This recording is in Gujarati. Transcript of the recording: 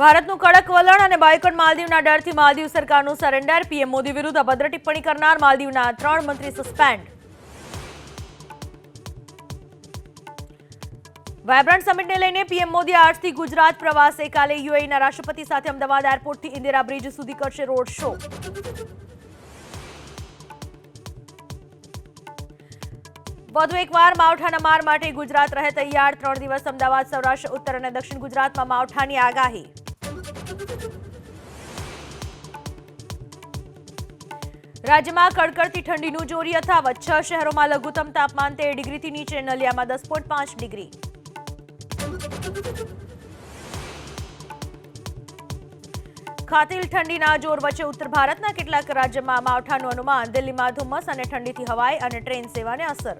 ભારતનું કડક વલણ અને બાયકોટ માલદીવના ડરથી માલદીવ સરકારનું સરેન્ડર પીએમ મોદી વિરુદ્ધ અભદ્ર ટિપ્પણી કરનાર માલદીવના ત્રણ મંત્રી સસ્પેન્ડ વાયબ્રન્ટ સમિટને લઈને પીએમ મોદી આજથી ગુજરાત પ્રવાસે. કાલે યુએઈના રાષ્ટ્રપતિ સાથે અમદાવાદ એરપોર્ટથી ઇન્દિરા બ્રિજ સુધી કરશે રોડ શો. વધુ એકવાર માવઠાના માર માટે ગુજરાત રહે તૈયાર. ત્રણ દિવસ અમદાવાદ, સૌરાષ્ટ્ર, ઉત્તર અને દક્ષિણ ગુજરાતમાં માવઠાની આગાહી. રાજ્યમાં કડકડતી ઠંડીનું જોર યથાવત. છ શહેરોમાં લઘુત્તમ તાપમાન તેર ડિગ્રીથી નીચે નલિયામાં દસ પોઈન્ટ પાંચ ડિગ્રી. ખાતીલ ઠંડીના જોર વચ્ચે ઉત્તર ભારતના કેટલાક રાજ્યમાં માવઠાનું અનુમાન, દિલ્હીમાં ધુમ્મસ અને ઠંડીથી હવાઈ અને ટ્રેન સેવાને અસર.